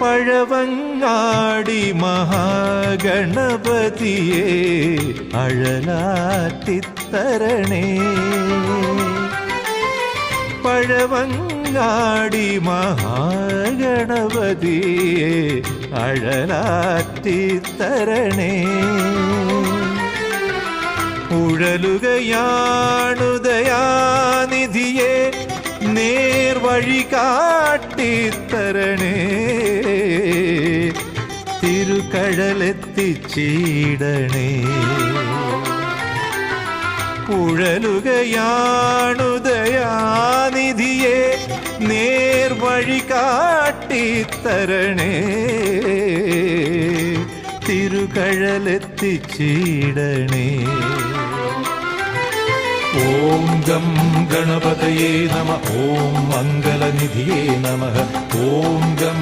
പഴവങ്ങാടി മഹാഗണപതിയെ അഴലാറ്റിത്തരണേ. പഴവങ്ങാടി മഹാഗണപതിയെ അഴലാറ്റിത്തരണേ. ഉഴലുകയാണുദയാനിധിയെ നേർവഴി കാട്ടിത്തരണേ തിരുക്കഴലെത്തിച്ചീടണേ ഉഴലുകയാണുദയാനിധിയെ നേർവഴി കാട്ടിത്തരണേ തിരുകഴലെത്തിച്ചീടണേ ഓം gum ഗണപതയേ നമ ഓം മംഗളനിധിയേ നമ ഓം gum